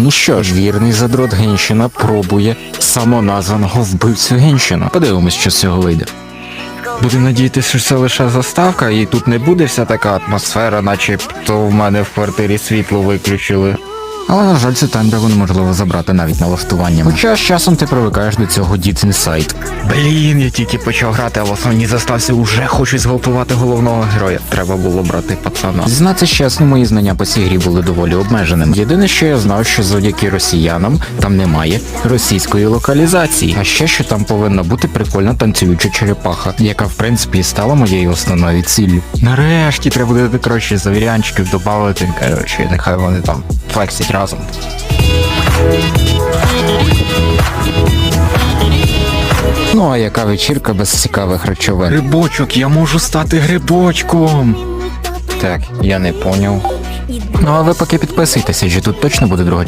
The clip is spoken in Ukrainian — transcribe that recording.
Ну що ж, вірний задрот Генщина пробує самоназваного вбивцю Генщина. Подивимось, що з цього вийде. Будемо надіятися, що це лише заставка, і тут не буде вся така атмосфера, начебто в мене в квартирі світло виключили. Але, на жаль, цю темряву неможливо забрати навіть налаштуваннями. Хоча з часом ти привикаєш до цього Dead Inside. Блін, я тільки почав грати, а в основній заставці вже хочу зґвалтувати головного героя. Треба було брати пацана. Зізнатися чесно, мої знання по цій грі були доволі обмеженими. Єдине, що я знав, що завдяки росіянам там немає російської локалізації. А ще що там повинна бути прикольна танцююча черепаха, яка в принципі стала моєю основною ціллю. Нарешті треба буде коротше завірянчиків додати. Коротше, нехай вони там флексять разом. Ну а яка вечірка без цікавих речовин? Грибочок, я можу стати грибочком. Так, я не поняв. Ну а ви поки підписуйтеся, що тут точно буде друга